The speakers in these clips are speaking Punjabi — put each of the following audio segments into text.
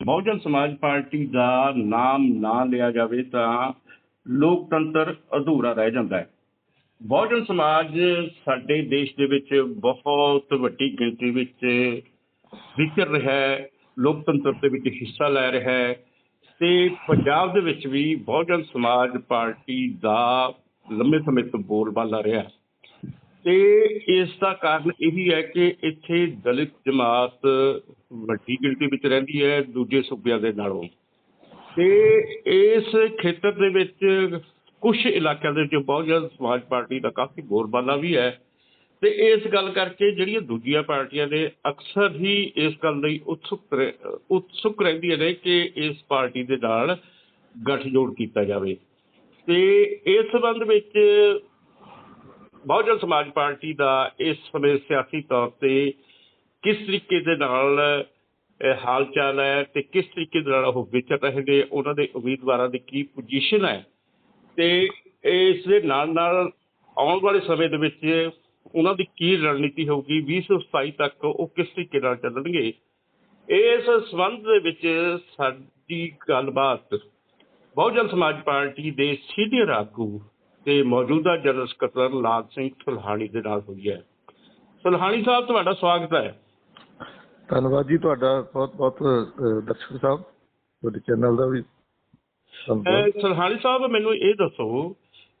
ਬਹੁਜਨ ਸਮਾਜ ਪਾਰਟੀ ਦਾ ਨਾਮ ਨਾ ਲਿਆ ਜਾਵੇ ਤਾਂ ਲੋਕਤੰਤਰ ਅਧੂਰਾ ਰਹਿ ਜਾਂਦਾ ਹੈ। ਬਹੁਜਨ ਸਮਾਜ ਸਾਡੇ ਦੇਸ਼ ਦੇ ਵਿੱਚ ਬਹੁਤ ਵੱਡੀ ਗਿਣਤੀ ਵਿੱਚ ਵਿਚਰ ਰਿਹਾ ਹੈ, ਲੋਕਤੰਤਰ ਦੇ ਵਿੱਚ ਹਿੱਸਾ ਲੈ ਰਿਹਾ ਹੈ ਤੇ ਪੰਜਾਬ ਦੇ ਵਿੱਚ ਵੀ ਬਹੁਜਨ ਸਮਾਜ ਪਾਰਟੀ ਦਾ ਲੰਮੇ ਸਮੇਂ ਤੋਂ ਬੋਲਬਾਲਾ ਰਿਹਾ ਤੇ ਇਸ ਦਾ ਕਾਰਨ ਇਹ ਵੀ ਹੈ ਕਿ ਇੱਥੇ ਦਲਿਤ ਜਮਾਤ ਵੱਡੀ ਗਿਣਤੀ ਵਿੱਚ ਰਹਿੰਦੀ ਹੈ, ਦੂਜੇ ਸੂਬਿਆਂ ਦੇ ਨਾਲੋਂ। ਤੇ ਇਸ ਖੇਤਰ ਦੇ ਵਿੱਚ ਕੁਝ ਇਲਾਕਿਆਂ ਦੇ ਵਿੱਚ ਬਹੁਜਨ ਸਮਾਜ ਪਾਰਟੀ ਦਾ ਕਾਫੀ ਬੋਲਬਾਲਾ ਵੀ ਹੈ। ਤੇ ਇਸ ਗੱਲ ਕਰਕੇ ਜਿਹੜੀਆਂ ਦੂਜੀਆਂ ਪਾਰਟੀਆਂ ਨੇ ਅਕਸਰ ਹੀ ਇਸ ਗੱਲ ਲਈ ਉਤਸੁਕ ਰਹਿ- ਉਤਸੁਕ ਰਹਿੰਦੀਆਂ ਨੇ ਕਿ ਇਸ ਪਾਰਟੀ ਦੇ ਨਾਲ ਗੱਠਜੋੜ ਕੀਤਾ ਜਾਵੇ। ਤੇ ਇਸ ਸੰਬੰਧ ਵਿੱਚ ਬਹੁਜਨ ਸਮਾਜ ਪਾਰਟੀ ਦਾ ਇਸ ਸਮੇਂ ਸਿਆਸੀ ਤੌਰ ਤੇ ਕਿਸ ਤਰੀਕੇ ਦੇ ਨਾਲ ਅਹ, ਹਾਲ ਚਾਲ ਹੈ ਤੇ ਕਿਸ ਤਰੀਕੇ ਦੇ ਨਾਲ ਉਹ ਵਿਚਰ ਰਹੇ ਨੇ ਉਹਨਾਂ ਦੇ ਉਮੀਦਵਾਰਾਂ ਦੀ ਕੀ ਪੋਜੀਸ਼ਨ ਹੈ ਤੇ ਇਸ ਦੇ ਨਾਲ ਨਾਲ ਆਉਣ ਵਾਲੇ ਸਮੇਂ ਦੇ ਵਿੱਚ ਉਹਨਾਂ ਦੀ ਕੀ ਰਣਨੀਤੀ ਹੋਊਗੀ 2027 ਤੱਕ ਉਹ ਕਿਸ ਤਰੀਕੇ ਨਾਲ ਚੱਲਣਗੇ? ਇਸ ਸੰਬੰਧ ਦੇ ਵਿੱਚ ਸਾਡੀ ਗੱਲਬਾਤ ਬਹੁਜਨ ਸਮਾਜ ਪਾਰਟੀ ਦੇ ਸੀਨੀਅਰ ਆਗੂ ਤੇ ਮੌਜੂਦਾ ਜਨਰਲ ਸਕੱਤਰ ਲਾਲ ਸਿੰਘ ਸੁਲਹਾਣੀ ਦੇ ਨਾਲ ਹੋਈ ਹੈ। ਸੁਲਹਾਣੀ ਸਾਹਿਬ ਤੁਹਾਡਾ ਸਵਾਗਤ ਹੈ। ਧੰਨਵਾਦ ਜੀ ਤੁਹਾਡਾ। ਬਹੁਤ ਬਹੁਤ ਦਰਸ਼ਕ ਸਾਹਿਬ ਤੁਹਾਡੇ ਚੈਨਲ ਦਾ ਵੀ ਸੁਲਹਾਣੀ ਸਾਹਿਬ ਮੈਨੂੰ ਇਹ ਦੱਸੋ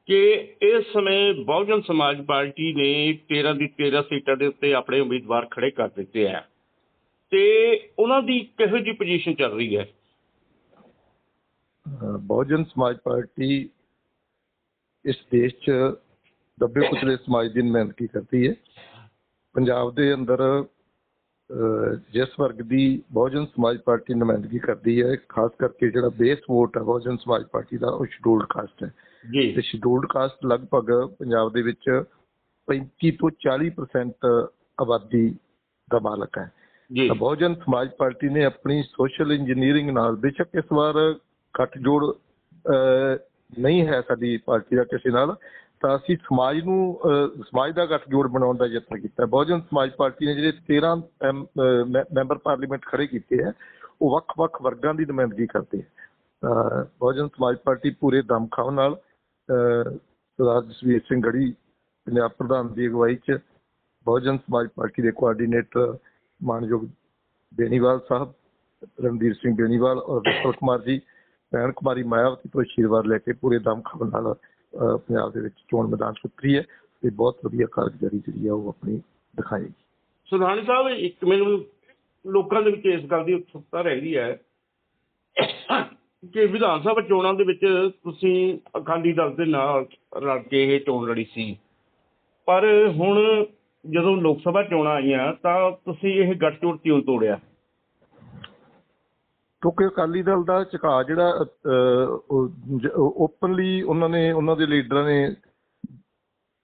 ਕਿ ਇਸ ਸਮੇਂ ਬਹੁਜਨ ਸਮਾਜ ਪਾਰਟੀ ਨੇ 13 ਦੀ 13 ਸੀਟਾਂ ਦੇ ਉੱਤੇ ਆਪਣੇ ਉਮੀਦਵਾਰ ਖੜੇ ਕਰ ਦਿੱਤੇ ਆ ਤੇ ਉਹਨਾਂ ਦੀ ਕਿਹੋ ਜਿਹੀ ਪੋਜੀਸ਼ਨ ਚੱਲ ਰਹੀ ਹੈ? ਬਹੁਜਨ ਸਮਾਜ ਪਾਰਟੀ ਇਸ ਦੇਸ਼ 'ਚ ਦੱਬੇ ਕੁਚਲੇ ਸਮਾਜ ਦੀ ਨੁਮਾਇੰਦਗੀ ਕਰਦੀ ਹੈ। ਪੰਜਾਬ ਦੇ ਅੰਦਰ ਜਿਸ ਵਰਗ ਦੀ ਬਹੁਜਨ ਸਮਾਜ ਪਾਰਟੀ ਨੁਮਾਇੰਦਗੀ ਕਰਦੀ ਹੈ ਖਾਸ ਕਰਕੇ ਜਿਹੜਾ ਬੇਸ ਵੋਟ ਹੈ ਬਹੁਜਨ ਸਮਾਜ ਪਾਰਟੀ ਦਾ ਉਹ ਸ਼ਡਿਊਲਡ ਕਾਸਟ ਹੈ। ਜੀ। ਤੇ ਸ਼ਡਿਊਲਡ ਕਾਸਟ ਲਗਭਗ ਪੰਜਾਬ ਦੇ ਵਿੱਚ 35 ਤੋਂ 40% ਆਬਾਦੀ ਦਾ ਮਾਲਕ ਹੈ। ਜੀ। ਤਾਂ ਬਹੁਜਨ ਸਮਾਜ ਪਾਰਟੀ ਨੇ ਆਪਣੀ ਸੋਸ਼ਲ ਇੰਜੀਨੀਅਰਿੰਗ ਨਾਲ ਬੇਸ਼ੱਕ ਇਸ ਵਾਰ ਗੱਠਜੋੜ ਅਹ, ਨਹੀਂ ਹੈ ਸਾਡੀ ਪਾਰਟੀ ਦਾ ਕਿਸੇ ਨਾਲ, ਤਾਂ ਅਸੀਂ ਸਮਾਜ ਨੂੰ ਸਮਾਜ ਦਾ ਗੱਠਜੋੜ ਬਣਾਉਣ ਦਾ ਯਤਨ ਕੀਤਾ। ਬਹੁਜਨ ਸਮਾਜ ਪਾਰਟੀ ਨੇ ਜਿਹੜੇ 13 ਮੈਂਬਰ ਪਾਰਲੀਮੈਂਟ ਖੜੇ ਕੀਤੇ ਹੈ, ਉਹ ਵੱਖ-ਵੱਖ ਵਰਗਾਂ ਦੀ ਨੁਮਾਇੰਦਗੀ ਕਰਦੇ ਹੈ। ਬਹੁਜਨ ਸਮਾਜ ਪਾਰਟੀ ਪੂਰੇ ਦਮਖਮ ਨਾਲ ਸਰਦਾਰ ਜਸਵੀਰ ਸਿੰਘ ਗੜੀ, ਪੰਜਾਬ ਪ੍ਰਧਾਨ ਦੀ ਅਗਵਾਈ 'ਚ ਬਹੁਜਨ ਸਮਾਜ ਪਾਰਟੀ ਦੇ ਕੋਆਰਡੀਨੇਟਰ ਮਾਨਯੋਗ ਬੇਨੀਵਾਲ ਸਾਹਿਬ, ਰਣਧੀਰ ਸਿੰਘ ਬੇਨੀਵਾਲ ਔਰ ਵਿਪਲ ਕੁਮਾਰ ਜੀ ਭੈਣ ਕੁਮਾਰੀ ਮਾਇਆਵਤੀ ਤੋਂ ਆਸ਼ੀਰਵਾਦ ਲੈ ਕੇ ਪੂਰੇ ਦਮਖਮ ਨਾਲ ਪੰਜਾਬ ਦੇ ਵਿੱਚ ਚੋਣ ਮੈਦਾਨ 'ਚ ਉਤਰੀ ਹੈ ਤੇ ਬਹੁਤ ਵਧੀਆ ਕਾਰਗੁਜ਼ਾਰੀ ਜਿਹੜੀ ਆ ਉਹ ਆਪਣੀ ਦਿਖਾਏਗੀ। ਸੁਲਹਾਣੀ ਸਾਹਿਬ, ਇੱਕ ਮੈਨੂੰ ਲੋਕਾਂ ਦੇ ਵਿੱਚ ਇਸ ਗੱਲ ਦੀ ਉਤਸੁਕਤਾ ਰਹਿੰਦੀ ਹੈ ਕਿ ਵਿਧਾਨ ਸਭਾ ਚੋਣਾਂ ਦੇ ਵਿੱਚ ਤੁਸੀਂ ਅਕਾਲੀ ਦਲ ਦੇ ਨਾਲ ਰਲ ਕੇ ਇਹ ਚੋਣ ਲੜੀ ਸੀ। ਪਰ ਹੁਣ ਜਦੋਂ ਲੋਕ ਸਭਾ ਚੋਣਾਂ ਆਈਆਂ ਤਾਂ ਤੁਸੀਂ ਇਹ ਗੱਠਜੋੜ ਕਿਉਂ ਤੋੜਿਆ? ਕਿਉਂਕਿ ਅਕਾਲੀ ਦਲ ਦਾ ਝੁਕਾਅ ਜਿਹੜਾ ਓਪਨਲੀ ਉਹਨਾਂ ਨੇ, ਉਹਨਾਂ ਦੇ ਲੀਡਰਾਂ ਨੇ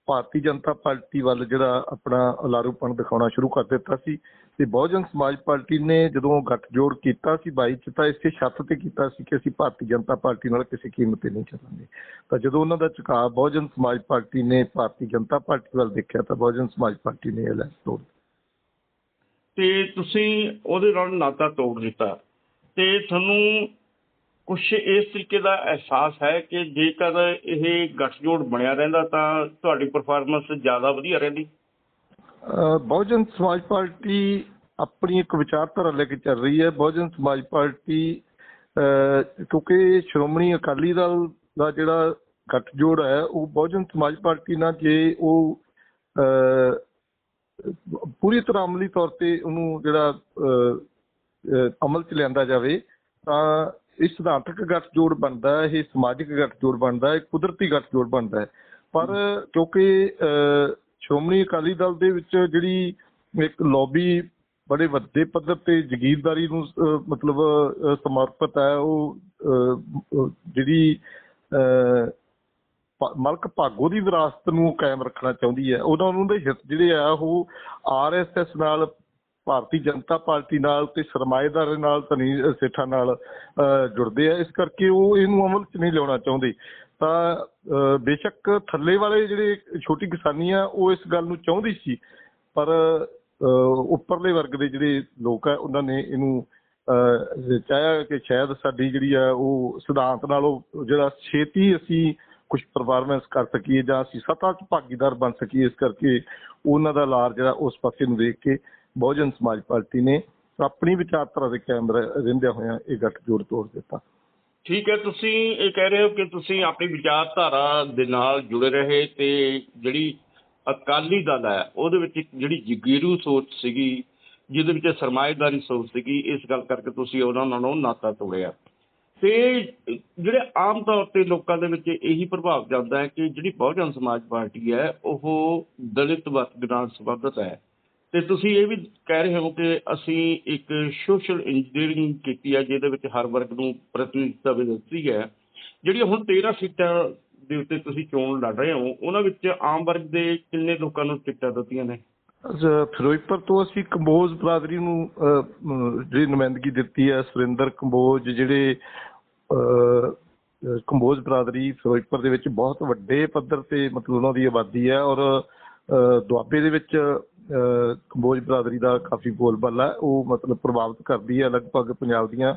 ਭਾਰਤੀ ਜਨਤਾ ਪਾਰਟੀ ਵੱਲ ਜਿਹੜਾ ਆਪਣਾ ਅਲਾਰੂਪਣ ਦਿਖਾਉਣਾ ਸ਼ੁਰੂ ਕਰ ਦਿੱਤਾ ਸੀ ਤੇ ਬਹੁਜਨ ਸਮਾਜ ਪਾਰਟੀ ਨੇ ਜਦੋਂ ਗੱਠਜੋੜ ਕੀਤਾ ਸੀ 22 ਚ ਤਾਂ ਇਸੇ ਛੱਤ ਤੇ ਕੀਤਾ ਸੀ ਕਿ ਅਸੀਂ ਭਾਰਤੀ ਜਨਤਾ ਪਾਰਟੀ ਨਾਲ ਕਿਸੇ ਕੀਮਤ ਤੇ ਨਹੀਂ ਚੱਲਾਂਗੇ। ਤਾਂ ਜਦੋਂ ਉਹਨਾਂ ਦਾ ਝੁਕਾਅ ਬਹੁਜਨ ਸਮਾਜ ਪਾਰਟੀ ਨੇ ਭਾਰਤੀ ਜਨਤਾ ਪਾਰਟੀ ਵੱਲ ਦੇਖਿਆ ਤਾਂ ਬਹੁਜਨ ਸਮਾਜ ਪਾਰਟੀ ਨੇ ਇਹ ਲੈ ਤੋੜ ਤੇ ਤੁਸੀਂ ਉਹਦੇ ਨਾਲ ਨਾਤਾ ਤੋੜ ਦਿੱਤਾ। ਤੇ ਤੁਹਾਨੂੰ ਕੁਝ ਇਸ ਤਰੀਕੇ ਦਾ ਅਹਿਸਾਸ ਹੈ ਕਿ ਜੇਕਰ ਇਹ ਗੱਠਜੋੜ ਬਣਿਆ ਰਹਿੰਦਾ ਤਾਂ ਤੁਹਾਡੀ ਪਰਫਾਰਮੈਂਸ ਜ਼ਿਆਦਾ ਵਧੀਆ ਰਹਿੰਦੀ? ਬਹੁਜਨ ਸਮਾਜ ਪਾਰਟੀ ਆਪਣੀ ਇੱਕ ਵਿਚਾਰਧਾਰਾ ਲੈ ਕੇ ਚੱਲ ਰਹੀ ਹੈ। ਬਹੁਜਨ ਸਮਾਜ ਪਾਰਟੀ ਕਿਉਂਕਿ ਸ਼੍ਰੋਮਣੀ ਅਕਾਲੀ ਦਲ ਦਾ ਜਿਹੜਾ ਗੱਠਜੋੜ ਹੈ, ਉਹ ਬਹੁਜਨ ਸਮਾਜ ਪਾਰਟੀ ਨਾਲ ਜੇ ਉਹ ਪੂਰੀ ਤਰ੍ਹਾਂ ਅਮਲੀ ਤੌਰ ਤੇ ਉਹਨੂੰ ਜਿਹੜਾ ਅਮਲ ਚ ਲਿਆਂਦਾ ਜਾਵੇ ਤਾਂ ਇਹ ਸਿਧਾਂਤਕ ਗੱਠਜੋੜ ਬਣਦਾ ਹੈ ਇਹ ਸਮਾਜਿਕ ਗੱਠਜੋੜ ਬਣਦਾ ਹੈ ਕੁਦਰਤੀ ਗੱਠਜੋੜ ਬਣਦਾ ਹੈ। ਪਰ ਕਿਉਂਕਿ ਸ਼੍ਰੋਮਣੀ ਅਕਾਲੀ ਦਲ ਦੇ ਵਿੱਚ ਜਿਹੜੀ ਇੱਕ ਲੌਬੀ ਬੜੇ ਵੱਡੇ ਪੱਧਰ ਤੇ ਜ਼ਗੀਰਦਾਰੀ ਨੂੰ ਮਤਲਬ ਸਮਰਪਿਤ ਹੈ ਉਹ ਜਿਹੜੀ ਮਲਕ ਭਾਗੋ ਦੀ ਵਿਰਾਸਤ ਨੂੰ ਕਾਇਮ ਰੱਖਣਾ ਚਾਹੁੰਦੀ ਹੈ। ਉਹਨਾਂ ਨੂੰ ਦੇ ਹਿੱਤ ਜਿਹੜੇ ਆ ਉਹ ਆਰਐਸਐਸ ਨਾਲ ਭਾਰਤੀ ਜਨਤਾ ਪਾਰਟੀ ਨਾਲ ਤੇ ਸਰਮਾਏਦਾਰਾਂ ਨਾਲ ਧਨੀ ਸੇਠਾਂ ਨਾਲ ਜੁੜਦੇ ਆ। ਇਸ ਕਰਕੇ ਉਹ ਇਹਨੂੰ ਅਮਲ 'ਚ ਨਹੀਂ ਲਿਆਉਣਾ ਚਾਹੁੰਦੇ। ਤਾਂ ਬੇਸ਼ੱਕ ਥੱਲੇ ਵਾਲੇ ਜਿਹੜੇ ਛੋਟੀ ਕਿਸਾਨੀ ਆ ਉਹ ਇਸ ਗੱਲ ਨੂੰ ਚਾਹੁੰਦੀ ਸੀ। ਪਰ ਉੱਪਰਲੇ ਵਰਗ ਦੇ ਜਿਹੜੇ ਲੋਕ ਆ ਉਹਨਾਂ ਨੇ ਇਹਨੂੰ ਅਹ, ਚਾਹਿਆ ਕਿ ਸ਼ਾਇਦ ਸਾਡੀ ਜਿਹੜੀ ਆ ਉਹ ਸਿਧਾਂਤ ਨਾਲੋਂ ਜਿਹੜਾ ਛੇਤੀ ਅਸੀਂ ਕੁਝ ਪਰਫਾਰਮੈਂਸ ਕਰ ਸਕੀਏ ਜਾਂ ਅਸੀਂ ਸੱਤਾ 'ਚ ਭਾਗੀਦਾਰ ਬਣ ਸਕੀਏ। ਇਸ ਕਰਕੇ ਉਹਨਾਂ ਦਾ ਲਾਰ ਜਿਹੜਾ ਉਸ ਪਾਸੇ ਨੂੰ ਦੇਖ ਕੇ ਬਹੁਜਨ ਸਮਾਜ ਪਾਰਟੀ ਨੇ ਆਪਣੀ ਵਿਚਾਰਧਾਰਾ ਦੇ ਕਾਇਮ ਰਹਿੰਦਿਆਂ ਹੋਇਆਂ ਇਹ ਗੱਠਜੋੜ ਤੋੜ ਦਿੱਤਾ। ਠੀਕ ਹੈ, ਤੁਸੀਂ ਇਹ ਕਹਿ ਰਹੇ ਹੋ ਕਿ ਤੁਸੀਂ ਆਪਣੀ ਵਿਚਾਰਧਾਰਾ ਦੇ ਨਾਲ ਜੁੜੇ ਰਹੇ ਤੇ ਜਿਹੜੀ ਅਕਾਲੀ ਦਲ ਹੈ, ਉਹਦੇ ਵਿੱਚ ਜਿਹੜੀ ਜਗੀਰੂ ਸੋਚ ਸੀਗੀ, ਜਿਹਦੇ ਵਿੱਚ ਸਰਮਾਏਦਾਰੀ ਸੋਚ ਸੀਗੀ, ਇਸ ਗੱਲ ਕਰਕੇ ਤੁਸੀਂ ਉਹਨਾਂ ਨਾਲੋਂ ਨਾਤਾ ਤੋੜਿਆ। ਤੇ ਜਿਹੜੇ ਆਮ ਤੌਰ ਤੇ ਲੋਕਾਂ ਦੇ ਵਿੱਚ ਇਹੀ ਪ੍ਰਭਾਵ ਜਾਂਦਾ ਹੈ ਕਿ ਜਿਹੜੀ ਬਹੁਜਨ ਸਮਾਜ ਪਾਰਟੀ ਹੈ, ਉਹ ਦਲਿਤ ਵਰਗ ਨਾਲ ਸੰਬੰਧਿਤ ਹੈ। ਤੇ ਤੁਸੀਂ ਇਹ ਵੀ ਕਹਿ ਰਹੇ ਹੋ ਕਿ ਅਸੀਂ ਇੱਕ ਸੋਸ਼ਲ ਇੰਜੀਨੀਅਰਿੰਗ ਕੀਤੀ ਹੈ ਜਿਹਦੇ ਵਿੱਚ ਹਰ ਵਰਗ ਨੂੰ ਪ੍ਰਤੀਨਿਧਤਾ ਵੀ ਦਿੱਤੀ ਹੈ। ਜਿਹੜੀਆਂ ਹੁਣ 13 ਸੀਟਾਂ ਦੇ ਉੱਤੇ ਤੁਸੀਂ ਚੋਣ ਲੜ ਰਹੇ ਹੋ ਉਹਨਾਂ ਵਿੱਚ ਆਮ ਵਰਗ ਦੇ ਕਿੰਨੇ ਲੋਕਾਂ ਨੂੰ ਟਿਕਟਾਂ ਦਿੱਤੀਆਂ ਨੇ? ਫਿਰੋਜ਼ਪੁਰ ਤੋਂ ਅਸੀਂ ਕੰਬੋਜ ਬਰਾਦਰੀ ਨੂੰ ਜਿਹੜੀ ਨੁਮਾਇੰਦਗੀ ਦਿੱਤੀ ਹੈ ਸੁਰਿੰਦਰ ਕੰਬੋਜ ਜਿਹੜੇ ਅਹ, ਕੰਬੋਜ ਬਰਾਦਰੀ ਫਿਰੋਜ਼ਪੁਰ ਦੇ ਵਿੱਚ ਬਹੁਤ ਵੱਡੇ ਪੱਧਰ ਤੇ ਮਤਲਬ ਉਹਨਾਂ ਦੀ ਆਬਾਦੀ ਹੈ ਔਰ ਦੁਆਬੇ ਦੇ ਵਿੱਚ ਕੰਬੋਜ ਬਰਾਦਰੀ ਦਾ ਕਾਫੀ ਬੋਲਬਾਲਾ ਉਹ ਮਤਲਬ ਪ੍ਰਭਾਵਿਤ ਕਰਦੀ ਹੈ ਲਗਭਗ ਪੰਜਾਬ ਦੀਆਂ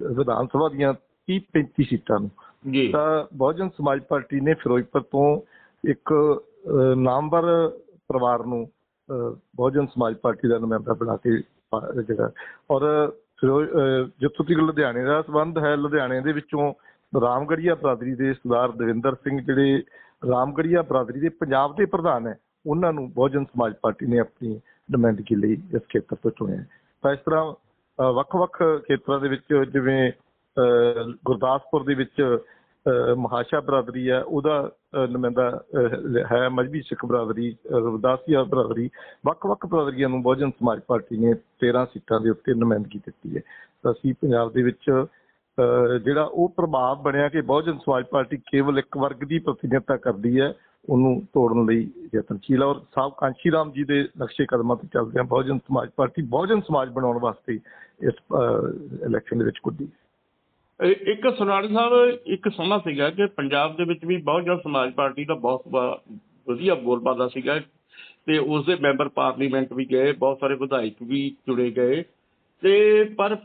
ਵਿਧਾਨ ਸਭਾ ਦੀਆਂ 30 35 ਸੀਟਾਂ ਨੂੰ। ਜੀ। ਤਾਂ ਬਹੁਜਨ ਸਮਾਜ ਪਾਰਟੀ ਨੇ ਫਿਰੋਜ਼ਪੁਰ ਤੋਂ ਇੱਕ ਨਾਮਵਰ ਪਰਿਵਾਰ ਨੂੰ ਬਹੁਜਨ ਸਮਾਜ ਪਾਰਟੀ ਦਾ ਨੁਮਾਇੰਦਾ ਬਣਾ ਕੇ ਜਿਹੜਾ ਔਰ ਜਿੱਥੋਂ ਤੱਕ ਲੁਧਿਆਣੇ ਦਾ ਸੰਬੰਧ ਹੈ। ਲੁਧਿਆਣੇ ਦੇ ਵਿੱਚੋਂ ਰਾਮਗੜੀਆ ਬਰਾਦਰੀ ਦੇ ਸਰਦਾਰ ਦਵਿੰਦਰ ਸਿੰਘ ਜਿਹੜੇ ਰਾਮਗੜੀਆ ਬਰਾਦਰੀ ਦੇ ਪੰਜਾਬ ਦੇ ਪ੍ਰਧਾਨ ਹੈ ਉਹਨਾਂ ਨੂੰ ਬਹੁਜਨ ਸਮਾਜ ਪਾਰਟੀ ਨੇ ਆਪਣੀ ਨੁਮਾਇੰਦਗੀ ਲਈ ਇਸ ਖੇਤਰ ਤੋਂ ਚੁਣਿਆ ਹੈ। ਤਾਂ ਇਸ ਤਰ੍ਹਾਂ ਵੱਖ-ਵੱਖ ਖੇਤਰਾਂ ਦੇ ਵਿੱਚ ਜਿਵੇਂ ਗੁਰਦਾਸਪੁਰ ਦੇ ਵਿੱਚ ਮਹਾਸ਼ਾ ਬਰਾਦਰੀ ਹੈ ਉਹਦਾ ਨੁਮਾਇੰਦਾ ਹੈ ਮਜਬੀ ਸਿੱਖ ਬਰਾਦਰੀ ਅਹ, ਬਰਾਦਰੀ ਵੱਖ-ਵੱਖ ਬਰਾਦਰੀਆਂ ਨੂੰ ਬਹੁਜਨ ਸਮਾਜ ਪਾਰਟੀ ਨੇ 13 ਸੀਟਾਂ ਦੇ ਉੱਤੇ ਨੁਮਾਇੰਦਗੀ ਦਿੱਤੀ ਹੈ ਤਾਂ ਅਸੀਂ ਪੰਜਾਬ ਦੇ ਵਿੱਚ ਅਹ, ਜਿਹੜਾ ਉਹ ਪ੍ਰਭਾਵ ਬਣਿਆ ਕਿ ਬਹੁਜਨ ਸਮਾਜ ਪਾਰਟੀ ਕੇਵਲ ਇੱਕ ਵਰਗ ਦੀ ਪ੍ਰਤੀਨਿਧਤਾ ਕਰਦੀ ਹੈ ਉਹਨੂੰ ਤੋੜਨ ਲਈ ਯਤਨਸ਼ੀਲ ਔਰ ਸਾਹਿਬ ਕਾਂਸ਼ੀ ਰਾਮ ਜੀ ਦੇ ਨਕਸ਼ੇ ਕਦਮਾਂ ਤੇ ਚੱਲਦੇ ਹਾਂ ਬਹੁਜਨ ਸਮਾਜ ਪਾਰਟੀ, ਬਹੁਜਨ ਸਮਾਜ ਬਣਾਉਣ ਵਾਸਤੇ ਇਸ ਇਲੈਕਸ਼ਨ ਦੇ ਵਿੱਚ ਕੁੱਦੀ। ਇੱਕ ਸੁਨਾੜ ਸਾਹਿਬ, ਇੱਕ ਸਮਾਂ ਸੀਗਾ ਕਿ ਪੰਜਾਬ ਦੇ ਵਿੱਚ ਵੀ ਬਹੁਜਨ ਸਮਾਜ ਪਾਰਟੀ ਦਾ ਬਹੁਤ ਵਧੀਆ ਬੋਲਬਾਲਾ ਸੀਗਾ ਤੇ ਉਸ ਦੇ ਮੈਂਬਰ ਪਾਰਲੀਮੈਂਟ ਵੀ ਗਏ, ਬਹੁਤ ਸਾਰੇ ਵਿਧਾਇਕ ਵੀ ਚੁਣੇ ਗਏ। ਤੇ ਪਰ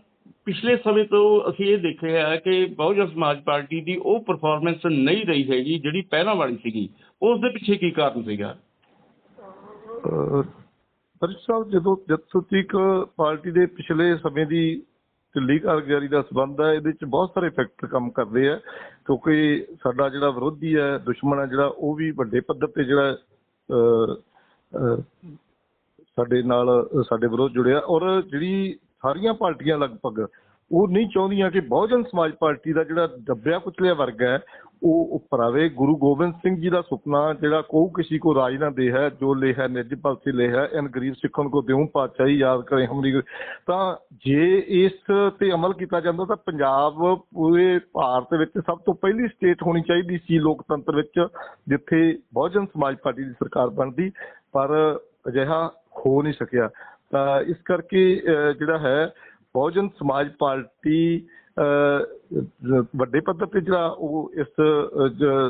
ਪਿਛਲੇ ਸਮੇਂ ਤੋਂ ਅਸੀਂ ਇਹ ਦੇਖਿਆ ਹੈ ਕਿ ਬਹੁਜਨ ਸਮਾਜ ਪਾਰਟੀ ਦੀ ਉਹ ਪਰਫਾਰਮੈਂਸ ਨਹੀਂ ਰਹੀ ਹੈਗੀ ਜਿਹੜੀ ਪਹਿਲਾਂ ਵਾਲੀ ਸੀਗੀ। ਉਸ ਦੇ ਪਿੱਛੇ ਕੀ ਕਾਰਨ ਸੀਗਾ? ਪਰ ਸਾਹਿਬ, ਜਦੋਂ ਜਦੋਂ ਤੱਕ ਪਾਰਟੀ ਦੇ ਪਿਛਲੇ ਸਮੇਂ ਦੀ ਢਿੱਲੀ ਕਾਰਗੁਜ਼ਾਰੀ ਦਾ ਸਬੰਧ ਹੈ, ਇਹਦੇ ਵਿੱਚ ਬਹੁਤ ਸਾਰੇ ਫੈਕਟਰ ਕੰਮ ਕਰਦੇ ਆ, ਕਿਉਂਕਿ ਸਾਡਾ ਜਿਹੜਾ ਵਿਰੋਧੀ ਹੈ, ਦੁਸ਼ਮਣ ਹੈ ਜਿਹੜਾ, ਉਹ ਵੀ ਵੱਡੇ ਪੱਧਰ ਤੇ ਜਿਹੜਾ ਸਾਡੇ ਨਾਲ, ਸਾਡੇ ਵਿਰੋਧ ਜੁੜਿਆ ਔਰ ਜਿਹੜੀ ਸਾਰੀਆਂ ਪਾਰਟੀਆਂ ਲਗਭਗ, ਉਹ ਨਹੀਂ ਚਾਹੁੰਦੀਆਂ ਕਿ ਬਹੁਜਨ ਸਮਾਜ ਪਾਰਟੀ ਦਾ ਜਿਹੜਾ ਦੱਬਿਆ ਕੁਚਲਿਆ ਵਰਗ ਹੈ ਉਹ ਉੱਪਰ ਗੁਰੂ ਗੋਬਿੰਦ ਸਿੰਘ ਜੀ ਦਾ ਸੁਪਨਾ ਜਿਹੜਾ ਕੋ ਕਿਸੇ ਕੋ ਰਾਜ ਨਾ ਦੇ ਹੈ ਜੋ ਲੈ ਹੈ ਨਿਜ ਭਗਤੀ ਲੈ ਹੈ ਇਨ ਗਰੀਬ ਸਿੱਖਣ ਕੋ ਦਿਉ ਪਾਤਸ਼ਾਹੀ ਯਾਦ ਕਰੇ ਹਮਰੀ ਤਾਂ ਜੇ ਇਸ ਤੇ ਅਮਲ ਕੀਤਾ ਜਾਂਦਾ ਤਾਂ ਪੰਜਾਬ ਪੂਰੇ ਭਾਰਤ ਵਿੱਚ ਸਭ ਤੋਂ ਪਹਿਲੀ ਸਟੇਟ ਹੋਣੀ ਚਾਹੀਦੀ ਸੀ ਲੋਕਤੰਤਰ ਵਿੱਚ, ਜਿੱਥੇ ਬਹੁਜਨ ਸਮਾਜ ਪਾਰਟੀ ਦੀ ਸਰਕਾਰ ਬਣਦੀ, ਪਰ ਅਜਿਹਾ ਹੋ ਨਹੀਂ ਸਕਿਆ। ਤਾਂ ਇਸ ਕਰਕੇ ਜਿਹੜਾ ਹੈ, ਬਹੁਜਨ ਸਮਾਜ ਪਾਰਟੀ ਵੱਡੇ ਪੱਧਰ ਤੇ ਜਿਹੜਾ ਉਹ ਇਸ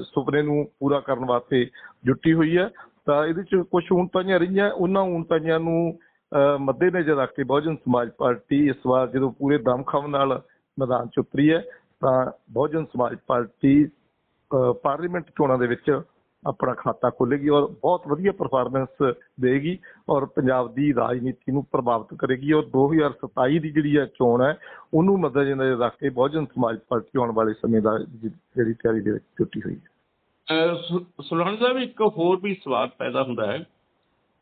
ਸੁਪਨੇ ਨੂੰ ਪੂਰਾ ਕਰਨ ਵਾਸਤੇ ਜੁਟੀ ਹੋਈ ਹੈ। ਤਾਂ ਇਹਦੇ ਚ ਕੁਝ ਊਣਤਾਈਆਂ ਰਹੀਆਂ ਉਹਨਾਂ ਊਣਤਾਈਆਂ ਨੂੰ ਅਹ, ਮੱਦੇਨਜ਼ਰ ਰੱਖ ਕੇ ਬਹੁਜਨ ਸਮਾਜ ਪਾਰਟੀ ਇਸ ਵਾਰ ਜਦੋਂ ਪੂਰੇ ਦਮਖਮ ਨਾਲ ਮੈਦਾਨ ਚ ਉਤਰੀ ਹੈ ਤਾਂ ਬਹੁਜਨ ਸਮਾਜ ਪਾਰਟੀ ਪਾਰਲੀਮੈਂਟ ਚੋਣਾਂ ਦੇ ਵਿੱਚ ਆਪਣਾ ਖਾਤਾ ਖੋਲੇਗੀ ਔਰ ਬਹੁਤ ਵਧੀਆ ਪਰਫਾਰਮੈਂਸ ਦੇਗੀ ਔਰ ਪੰਜਾਬ ਦੀ ਰਾਜਨੀਤੀ ਨੂੰ ਪ੍ਰਭਾਵਿਤ ਕਰੇਗੀ। ਔਰ 2027 ਦੀ ਜਿਹੜੀ ਹੈ ਚੋਣ ਹੈ, ਉਹਨੂੰ ਮੱਦੇਨਜ਼ਰ ਰੱਖ ਕੇ ਬਹੁਜਨ ਸਮਾਜ ਪਾਰਟੀ ਆਉਣ ਵਾਲੇ ਸਮੇਂ ਦਾ ਜਿਹੜੀ ਤਿਆਰੀ ਦੇ ਵਿੱਚ ਜੁਟੀ ਹੋਈ ਹੈ। ਸੁਲਹਾਨ ਸਾਹਿਬ, ਇੱਕ ਹੋਰ ਵੀ ਸਵਾਲ ਪੈਦਾ ਹੁੰਦਾ ਹੈ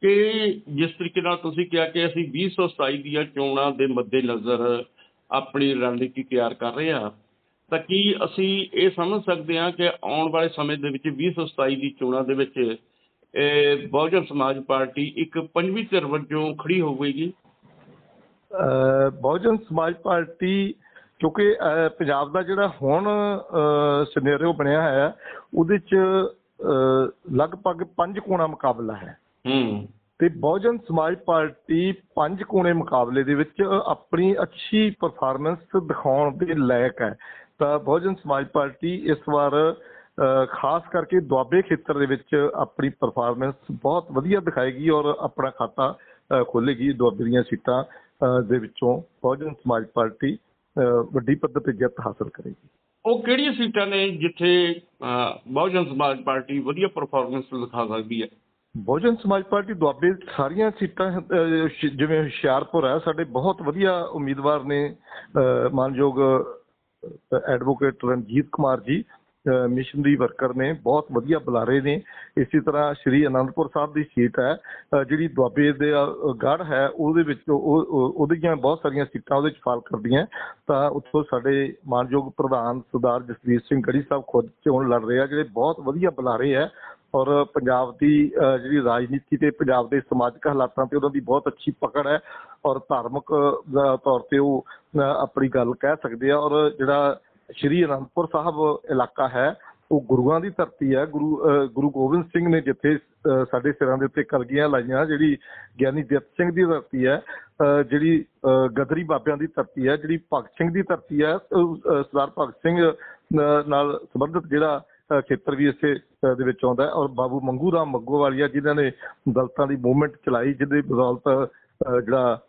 ਕਿ ਜਿਸ ਤਰੀਕੇ ਨਾਲ ਤੁਸੀਂ ਕਿਹਾ ਕਿ ਅਸੀਂ 2027 ਦੀਆਂ ਚੋਣਾਂ ਦੇ ਮੱਦੇਨਜ਼ਰ ਆਪਣੀ ਰਣਨੀਤੀ ਤਿਆਰ ਕਰ ਰਹੇ ਹਾਂ ਤਾਂ ਕੀ ਅਸੀਂ ਇਹ ਸਮਝ ਸਕਦੇ ਹਾਂ ਕਿ ਆਉਣ ਵਾਲੇ ਸਮੇਂ ਦੇ ਵਿੱਚ 2027 ਦੀ ਚੋਣਾਂ ਦੇ ਵਿੱਚ ਇਹ ਬਹੁਜਨ ਸਮਾਜ ਪਾਰਟੀ ਇੱਕ ਪੰਜਵੀਂ ਧਿਰ ਵਜੋਂ ਖੜੀ ਹੋਵੇਗੀ? ਬਹੁਜਨ ਸਮਾਜ ਪਾਰਟੀ ਕਿਉਂਕਿ ਪੰਜਾਬ ਦਾ ਜਿਹੜਾ ਹੁਣ ਸਿਨੈਰੀਓ ਬਣਿਆ ਹੈ ਉਹਦੇ ਚ ਲਗਭਗ ਪੰਜ ਕੋਣਾ ਮੁਕਾਬਲਾ ਹੈ। ਹੂੰ। ਤੇ ਬਹੁਜਨ ਸਮਾਜ ਪਾਰਟੀ ਪੰਜ ਕੋਣੇ ਮੁਕਾਬਲੇ ਦੇ ਵਿੱਚ ਆਪਣੀ ਅੱਛੀ ਪਰਫਾਰਮੈਂਸ ਦਿਖਾਉਣ ਦੇ ਲਾਇਕ ਹੈ। ਤਾਂ ਬਹੁਜਨ ਸਮਾਜ ਪਾਰਟੀ ਇਸ ਵਾਰ ਖਾਸ ਕਰਕੇ ਦੁਆਬੇ ਖੇਤਰ ਦੇ ਵਿੱਚ ਆਪਣੀ ਪਰਫਾਰਮੈਂਸ ਬਹੁਤ ਵਧੀਆ ਦਿਖਾਏਗੀ ਔਰ ਆਪਣਾ ਖਾਤਾ ਖੋਲੇਗੀ ਦੁਆਬੇ ਦੀਆਂ ਸੀਟਾਂ ਦੇ ਵਿੱਚੋਂ ਬਹੁਜਨ ਸਮਾਜ ਪਾਰਟੀ ਵੱਡੀ ਪੱਧਰ ਤੇ ਜਿੱਤ ਹਾਸਲ ਕਰੇਗੀ। ਉਹ ਕਿਹੜੀਆਂ ਸੀਟਾਂ ਨੇ ਜਿੱਥੇ ਬਹੁਜਨ ਸਮਾਜ ਪਾਰਟੀ ਵਧੀਆ ਪਰਫਾਰਮੈਂਸ ਦਿਖਾ ਸਕਦੀ ਹੈ? ਬਹੁਜਨ ਸਮਾਜ ਪਾਰਟੀ ਦੁਆਬੇ ਸਾਰੀਆਂ ਸੀਟਾਂ ਜਿਵੇਂ ਹੁਸ਼ਿਆਰਪੁਰ ਹੈ ਸਾਡੇ ਬਹੁਤ ਵਧੀਆ ਉਮੀਦਵਾਰ ਨੇ ਮਾਨਯੋਗ advocate Ranjit Kumar ji missionary worker ਨੇ, ਬਹੁਤ ਵਧੀਆ ਬੁਲਾਰੇ ਨੇ। ਇਸੇ ਤਰ੍ਹਾਂ ਸ਼੍ਰੀ ਅਨੰਦਪੁਰ ਸਾਹਿਬ ਦੀ ਸੀਟ ਹੈ ਜਿਹੜੀ ਦੁਆਬੇ ਦੇ ਗੜ ਹੈ, ਉਹਦੇ ਵਿੱਚ ਉਹ ਉਹਦੀਆਂ ਬਹੁਤ ਸਾਰੀਆਂ ਸੀਟਾਂ ਉਹਦੇ ਚ ਫਾਲ ਕਰਦੀਆਂ। ਤਾਂ ਉੱਥੋਂ ਸਾਡੇ ਮਾਨਯੋਗ ਪ੍ਰਧਾਨ ਸਰਦਾਰ ਜਸਵੀਰ ਸਿੰਘ ਗੜੀ ਸਾਹਿਬ ਖੁਦ ਚੋਣ ਲੜ ਰਹੇ ਆ, ਜਿਹੜੇ ਬਹੁਤ ਵਧੀਆ ਬੁਲਾਰੇ ਹੈ। ਔਰ ਪੰਜਾਬ ਦੀ ਜਿਹੜੀ ਰਾਜਨੀਤੀ ਤੇ ਪੰਜਾਬ ਦੇ ਸਮਾਜਿਕ ਹਾਲਾਤਾਂ ਤੇ ਉਹਨਾਂ ਦੀ ਬਹੁਤ ਅੱਛੀ ਪਕੜ ਹੈ ਔਰ ਧਾਰਮਿਕ ਤੌਰ ਤੇ ਉਹ ਆਪਣੀ ਗੱਲ ਕਹਿ ਸਕਦੇ ਆ ਔਰ ਜਿਹੜਾ ਸ਼੍ਰੀ ਅਨੰਦਪੁਰ ਸਾਹਿਬ ਇਲਾਕਾ ਹੈ ਉਹ ਗੁਰੂਆਂ ਦੀ ਧਰਤੀ ਹੈ। ਗੁਰੂ ਗੁਰੂ ਗੋਬਿੰਦ ਸਿੰਘ ਨੇ ਜਿੱਥੇ ਸਾਡੇ ਸਿਰਾਂ ਦੇ ਉੱਤੇ ਕਲਗੀਆਂ ਲਾਈਆਂ ਜਿਹੜੀ ਗਿਆਨੀ ਦਿੱਤ ਸਿੰਘ ਦੀ ਧਰਤੀ ਹੈ ਅਹ, ਜਿਹੜੀ ਗਦਰੀ ਬਾਬਿਆਂ ਦੀ ਧਰਤੀ ਹੈ ਜਿਹੜੀ ਭਗਤ ਸਿੰਘ ਦੀ ਧਰਤੀ ਹੈ ਸਰਦਾਰ ਭਗਤ ਸਿੰਘ ਨਾਲ ਸੰਬੰਧਿਤ ਜਿਹੜਾ ਖੇਤਰ ਵੀ ਇੱਥੇ ਦੇ ਵਿੱਚ ਆਉਂਦਾ ਔਰ ਬਾਬੂ ਮੰਗੂ ਰਾਮ ਮੱਗੋਵਾਲੀਆ ਜਿਨ੍ਹਾਂ ਨੇ ਦਲਤਾਂ ਦੀ ਮੂਵਮੈਂਟ ਚਲਾਈ, ਜਿਹਦੇ ਬਦੌਲਤ ਜਿਹੜਾ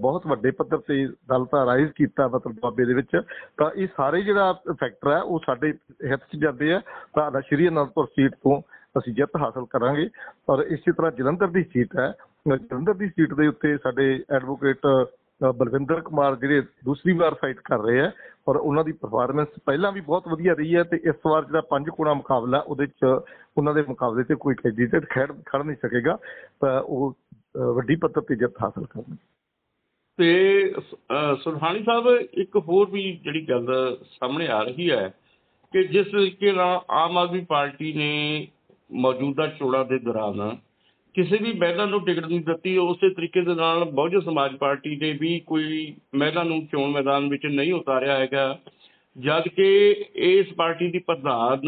ਬਹੁਤ ਵੱਡੇ ਪੱਧਰ ਤੇ ਦਲ ਰਾਈਜ਼ ਕੀਤਾ ਮਤਲਬ ਬਾਬੇ ਦੇ ਵਿੱਚ, ਤਾਂ ਇਹ ਸਾਰੇ ਜਿਹੜਾ ਫੈਕਟਰ ਹੈ, ਉਹ ਸਾਡੇ ਹਿੱਤ 'ਚ ਜਾਂਦੇ ਆ। ਤਾਂ ਸ਼੍ਰੀ ਅਨੰਦਪੁਰ ਸੀਟ ਤੋਂ ਅਸੀਂ ਜਿੱਤ ਹਾਸਲ ਕਰਾਂਗੇ। ਔਰ ਇਸੇ ਤਰ੍ਹਾਂ ਜਲੰਧਰ ਦੀ ਸੀਟ ਹੈ। ਜਲੰਧਰ ਦੀ ਸੀਟ ਦੇ ਉੱਤੇ ਸਾਡੇ ਐਡਵੋਕੇਟ ਬਲਵਿੰਦਰ ਕੁਮਾਰ ਜਿਹੜੇ ਦੂਸਰੀ ਵਾਰ ਫਾਈਟ ਕਰ ਰਹੇ ਆ ਔਰ ਉਹਨਾਂ ਦੀ ਪਰਫਾਰਮੈਂਸ ਪਹਿਲਾਂ ਵੀ ਬਹੁਤ ਵਧੀਆ ਰਹੀ ਹੈ ਤੇ ਇਸ ਵਾਰ ਜਿਹੜਾ ਪੰਜ ਕੋਣਾ ਮੁਕਾਬਲਾ ਉਹਦੇ 'ਚ ਉਹਨਾਂ ਦੇ ਮੁਕਾਬਲੇ ਤੇ ਕੋਈ ਕੈਂਡੀਡੇਟ ਖੜ ਖੜ ਨਹੀਂ ਸਕੇਗਾ ਉਹ ਵੱਡੀ ਪੱਧਰ ਤੇ ਜਿੱਤ ਹਾਸਲ ਕਰਨਗੇ। ਤੇ ਅਹ, ਸੁਲਹਾਨੀ ਸਾਹਿਬ ਇੱਕ ਹੋਰ ਵੀ ਜਿਹੜੀ ਗੱਲ ਸਾਹਮਣੇ ਆ ਰਹੀ ਹੈ ਕਿ ਜਿਸ ਤਰੀਕੇ ਨਾਲ ਆਮ ਆਦਮੀ ਪਾਰਟੀ ਨੇ ਮੌਜੂਦਾ ਚੋਣਾਂ ਦੇ ਦੌਰਾਨ ਕਿਸੇ ਵੀ ਮਹਿਲਾ ਨੂੰ ਟਿਕਟ ਨਹੀਂ ਦਿੱਤੀ, ਉਸੇ ਤਰੀਕੇ ਦੇ ਨਾਲ ਬਹੁਜਨ ਸਮਾਜ ਪਾਰਟੀ ਨੇ ਵੀ ਕੋਈ ਮਹਿਲਾ ਨੂੰ ਚੋਣ ਮੈਦਾਨ ਵਿੱਚ ਨਹੀਂ ਉਤਾਰਿਆ ਹੈਗਾ। ਜਦ ਕਿ ਇਸ ਪਾਰਟੀ ਦੀ ਪ੍ਰਧਾਨ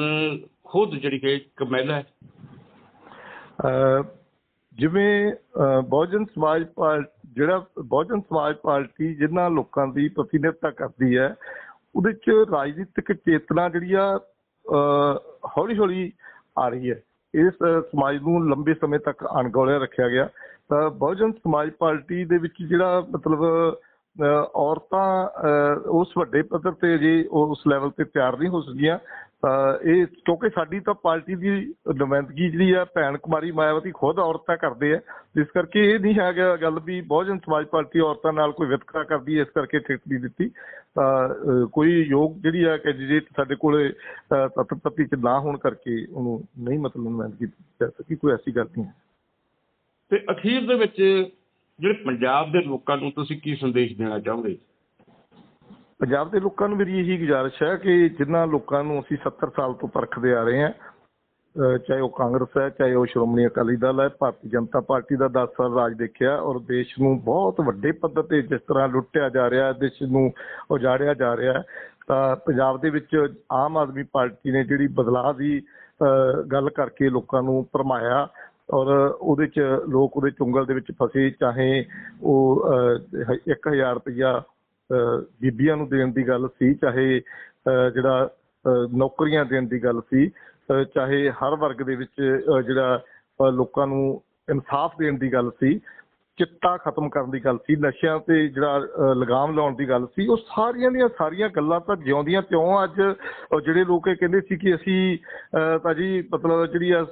ਖੁਦ ਜਿਹੜੀ ਕਿ ਇੱਕ ਮਹਿਲਾ ਹੈ। ਜਿਵੇਂ ਬਹੁਜਨ ਸਮਾਜ ਪਾਰਟੀ ਜਿਹੜਾ ਬਹੁਜਨ ਸਮਾਜ ਪਾਰਟੀ ਜਿਨ੍ਹਾਂ ਲੋਕਾਂ ਦੀ ਪ੍ਰਤੀਨਿਧਤਾ ਕਰਦੀ ਹੈ, ਉਹਦੇ ਚ ਰਾਜਨੀਤਿਕ ਚੇਤਨਾ ਜਿਹੜੀ ਆ ਹੌਲੀ ਹੌਲੀ ਆ ਰਹੀ ਹੈ। ਇਸ ਸਮਾਜ ਨੂੰ ਲੰਬੇ ਸਮੇਂ ਤੱਕ ਅਣਗੌਲਿਆ ਰੱਖਿਆ ਗਿਆ। ਤਾਂ ਬਹੁਜਨ ਸਮਾਜ ਪਾਰਟੀ ਦੇ ਵਿੱਚ ਜਿਹੜਾ ਮਤਲਬ ਔਰਤਾਂ ਉਸ ਵੱਡੇ ਪੱਧਰ ਤੇ ਜੇ ਉਸ ਲੈਵਲ ਤੇ ਤਿਆਰ ਨਹੀਂ ਹੋ ਸਕੀਆਂ ਇਹ ਕਿਉਂਕਿ ਸਾਡੀ ਤਾਂ ਪਾਰਟੀ ਦੀ ਨੁਮਾਇੰਦਗੀ ਜਿਹੜੀ ਆ ਭੈਣ ਕੁਮਾਰੀ ਮਾਇਆਵਤੀ ਖੁਦ ਔਰਤਾਂ ਕਰਦੇ ਆ ਇਸ ਕਰਕੇ ਇਹ ਨਹੀਂ ਹੈਗਾ ਗੱਲ ਵੀ ਬਹੁਜਨ ਸਮਾਜ ਪਾਰਟੀ ਔਰਤਾਂ ਨਾਲ ਕੋਈ ਵਿਤਕਰਾ ਕਰਦੀ ਹੈ ਇਸ ਕਰਕੇ ਟਿਕਟ ਨਹੀਂ ਦਿੱਤੀ। ਤਾਂ ਕੋਈ ਯੋਗ ਜਿਹੜੀ ਆ ਕੈਂਡੀਡੇਟ ਸਾਡੇ ਕੋਲੇ ਅਹ, ਤਤਪਤੀ ਚ ਨਾ ਹੋਣ ਕਰਕੇ ਉਹਨੂੰ ਨਹੀਂ ਮਤਲਬ ਨੁਮਾਇੰਦਗੀ ਦਿੱਤੀ ਜਾ ਸਕੀ ਕੋਈ ਐਸੀ ਗੱਲ ਨਹੀਂ ਹੈ। ਤੇ ਅਖੀਰ ਦੇ ਵਿੱਚ ਜਿਹੜੇ ਪੰਜਾਬ ਦੇ ਲੋਕਾਂ ਨੂੰ ਤੁਸੀਂ ਕੀ ਸੰਦੇਸ਼ ਦੇਣਾ ਚਾਹੋਗੇ? ਪੰਜਾਬ ਦੇ ਲੋਕਾਂ ਨੂੰ ਮੇਰੀ ਇਹੀ ਗੁਜ਼ਾਰਿਸ਼ ਹੈ ਕਿ ਜਿਨ੍ਹਾਂ ਲੋਕਾਂ ਨੂੰ ਅਸੀਂ 70 ਸਾਲ ਤੋਂ ਪਰਖਦੇ ਆ ਰਹੇ ਹਾਂ ਚਾਹੇ ਉਹ ਕਾਂਗਰਸ ਹੈ, ਚਾਹੇ ਉਹ ਸ਼੍ਰੋਮਣੀ ਅਕਾਲੀ ਦਲ ਹੈ, ਭਾਰਤੀ ਜਨਤਾ ਪਾਰਟੀ ਦਾ 10 ਸਾਲ ਰਾਜ ਦੇਖਿਆ ਔਰ ਦੇਸ਼ ਨੂੰ ਬਹੁਤ ਵੱਡੇ ਪੱਧਰ ਤੇ ਜਿਸ ਤਰ੍ਹਾਂ ਲੁੱਟਿਆ ਜਾ ਰਿਹਾ, ਦੇਸ਼ ਨੂੰ ਉਜਾੜਿਆ ਜਾ ਰਿਹਾ, ਤਾਂ ਪੰਜਾਬ ਦੇ ਵਿੱਚ ਆਮ ਆਦਮੀ ਪਾਰਟੀ ਨੇ ਜਿਹੜੀ ਬਦਲਾਅ ਦੀ ਗੱਲ ਕਰਕੇ ਲੋਕਾਂ ਨੂੰ ਭਰਮਾਇਆ ਔਰ ਉਹਦੇ ਚ ਲੋਕ ਉਹਦੇ ਚੁੰਗਲ ਦੇ ਵਿੱਚ ਫਸੇ, ਚਾਹੇ ਉਹ 1000 ਰੁਪਇਆ ਅਹ, ਬੀਬੀਆਂ ਨੂੰ ਦੇਣ ਦੀ ਗੱਲ ਸੀ, ਚਾਹੇ ਜਿਹੜਾ ਨੌਕਰੀਆਂ ਦੇਣ ਦੀ ਗੱਲ ਸੀ ਚਾਹੇ ਹਰ ਵਰਗ ਦੇ ਵਿੱਚ ਜਿਹੜਾ ਲੋਕਾਂ ਨੂੰ ਇਨਸਾਫ ਦੇਣ ਦੀ ਗੱਲ ਸੀ ਚਿੱਟਾ ਖਤਮ ਕਰਨ ਦੀ ਗੱਲ ਸੀ, ਨਸ਼ਿਆਂ ਤੇ ਜਿਹੜਾ ਲਗਾਮ ਲਾਉਣ ਦੀ ਗੱਲ ਸੀ, ਉਹ ਸਾਰੀਆਂ ਦੀਆਂ ਸਾਰੀਆਂ ਗੱਲਾਂ ਤਾਂ ਜਿਉਂਦੀਆਂ ਤਿਉਂ ਅੱਜ ਜਿਹੜੇ ਲੋਕ ਇਹ ਕਹਿੰਦੇ ਸੀ ਕਿ ਅਸੀਂ ਤਾਂ ਜੀ ਮਤਲਬ ਜਿਹੜੀ ਆ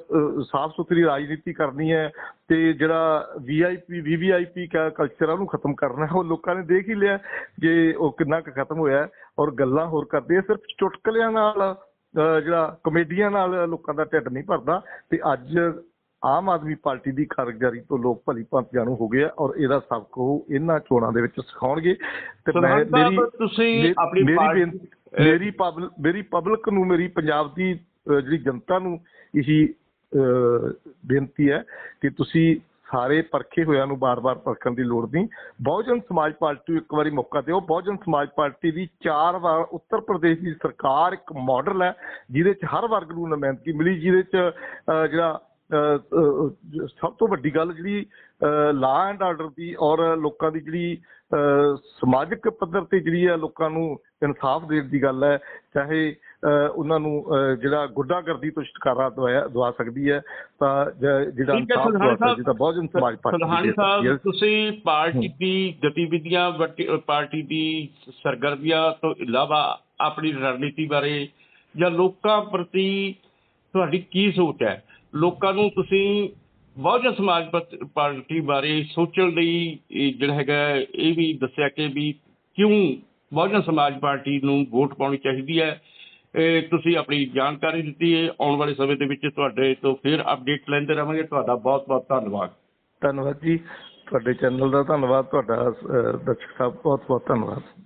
ਸਾਫ਼ ਸੁਥਰੀ ਰਾਜਨੀਤੀ ਕਰਨੀ ਹੈ ਤੇ ਜਿਹੜਾ ਵੀਆਈਪੀ ਵੀਵੀਆਈਪੀ ਕਲਚਰ ਆ, ਉਹਨੂੰ ਖਤਮ ਕਰਨਾ ਉਹ ਲੋਕਾਂ ਨੇ ਦੇਖ ਹੀ ਲਿਆ ਜੇ ਉਹ ਕਿੰਨਾ ਕੁ ਖਤਮ ਹੋਇਆ ਔਰ ਗੱਲਾਂ ਹੋਰ ਕਰਦੇ ਸਿਰਫ ਚੁਟਕਲਿਆਂ ਨਾਲ, ਅਹ, ਜਿਹੜਾ ਕਮੇਡੀਆਂ ਨਾਲ ਲੋਕਾਂ ਦਾ ਢਿੱਡ ਨਹੀਂ ਭਰਦਾ ਤੇ ਅੱਜ ਆਮ ਆਦਮੀ ਪਾਰਟੀ ਦੀ ਕਾਰਗੁਜ਼ਾਰੀ ਤੋਂ ਲੋਕ ਭਲੀ ਭਾਂਤ ਜਾਣੂ ਹੋ ਗਏ ਆ ਔਰ ਇਹਦਾ ਸਬਕ ਉਹ ਇਹਨਾਂ ਚੋਣਾਂ ਦੇ ਵਿੱਚ ਸਿਖਾਉਣਗੇ। ਤੇ ਮੈਂ ਮੇਰੀ ਤੁਸੀਂ ਆਪਣੀ ਮੇਰੀ ਮੇਰੀ ਪਬਲਿਕ ਮੇਰੀ ਪਬਲਿਕ ਨੂੰ ਮੇਰੀ ਪੰਜਾਬ ਦੀ ਜਿਹੜੀ ਜਨਤਾ ਨੂੰ ਇਹੀ ਬੇਨਤੀ ਹੈ ਕਿ ਤੁਸੀਂ ਸਾਰੇ ਪਰਖੇ ਹੋਇਆਂ ਨੂੰ ਬਾਰ-ਬਾਰ ਪਰਖਣ ਦੀ ਲੋੜ ਨਹੀਂ। ਬਹੁਜਨ ਸਮਾਜ ਪਾਰਟੀ ਨੂੰ ਇੱਕ ਵਾਰੀ ਮੌਕਾ ਦਿਓ। ਬਹੁਜਨ ਸਮਾਜ ਪਾਰਟੀ ਦੀ ਚਾਰ ਵਾਰ ਉੱਤਰ ਪ੍ਰਦੇਸ਼ ਦੀ ਸਰਕਾਰ ਇੱਕ ਮਾਡਲ ਹੈ ਜਿਹਦੇ 'ਚ ਹਰ ਵਰਗ ਨੂੰ ਨੁਮਾਇੰਦਗੀ ਮਿਲੀ ਜਿਹਦੇ 'ਚ ਜਿਹੜਾ ਸਭ ਤੋਂ ਵੱਡੀ ਗੱਲ ਜਿਹੜੀ ਲਾ ਐਂਡ ਆਰਡਰ ਦੀ ਔਰ ਲੋਕਾਂ ਦੀ ਜਿਹੜੀ ਸਮਾਜਿਕ ਪੱਧਰ ਤੇ ਜਿਹੜੀ ਹੈ ਲੋਕਾਂ ਨੂੰ ਇਨਸਾਫ ਦੇਣ ਦੀ ਗੱਲ ਹੈ ਚਾਹੇ ਉਹਨਾਂ ਨੂੰ ਜਿਹੜਾ ਗੁੱਡਾਗਰਦੀ ਤੋਂ ਛੁਟਕਾਰਾ ਦਵਾ ਸਕਦੀ ਹੈ ਤਾਂ ਜਿਹੜਾ ਇਨਸਾਫ ਦਵਾ ਤਾਂ ਬਹੁਜਨ ਸਮਾਜ ਪਾਰਟੀ ਸਲਹਾਨੀ। ਸਾਹਿਬ ਤੁਸੀਂ ਪਾਰਟੀ ਦੀ ਗਤੀਵਿਧੀਆਂ ਪਾਰਟੀ ਦੀ ਸਰਗਰਮੀਆਂ ਤੋਂ ਇਲਾਵਾ ਆਪਣੀ ਰਣਨੀਤੀ ਬਾਰੇ ਜਾਂ ਲੋਕਾਂ ਪ੍ਰਤੀ ਤੁਹਾਡੀ ਕੀ ਸੋਚ ਹੈ ਲੋਕਾਂ ਨੂੰ ਤੁਸੀਂ ਬਹੁਜਨ ਸਮਾਜ ਪਾਰਟੀ ਬਾਰੇ ਸੋਚਣ ਲਈ ਇਹ ਜਿਹੜਾ ਹੈਗਾ ਇਹ ਵੀ ਦੱਸਿਆ ਕਿ ਵੀ ਕਿਉਂ ਬਹੁਜਨ ਸਮਾਜ ਪਾਰਟੀ ਨੂੰ ਵੋਟ ਪਾਉਣੀ ਚਾਹੀਦੀ ਹੈ। ਇਹ ਤੁਸੀਂ ਆਪਣੀ ਜਾਣਕਾਰੀ ਦਿੱਤੀ ਹੈ। ਆਉਣ ਵਾਲੇ ਸਮੇਂ ਦੇ ਵਿੱਚ ਤੁਹਾਡੇ ਤੋਂ ਫਿਰ ਅਪਡੇਟ ਲੈਂਦੇ ਰਹਾਂਗੇ ਤੁਹਾਡਾ ਬਹੁਤ ਬਹੁਤ ਧੰਨਵਾਦ। ਧੰਨਵਾਦ ਜੀ। ਤੁਹਾਡੇ ਚੈਨਲ ਦਾ ਧੰਨਵਾਦ। ਤੁਹਾਡਾ ਦਰਸ਼ਕ ਸਾਹਿਬ ਬਹੁਤ ਬਹੁਤ ਧੰਨਵਾਦ।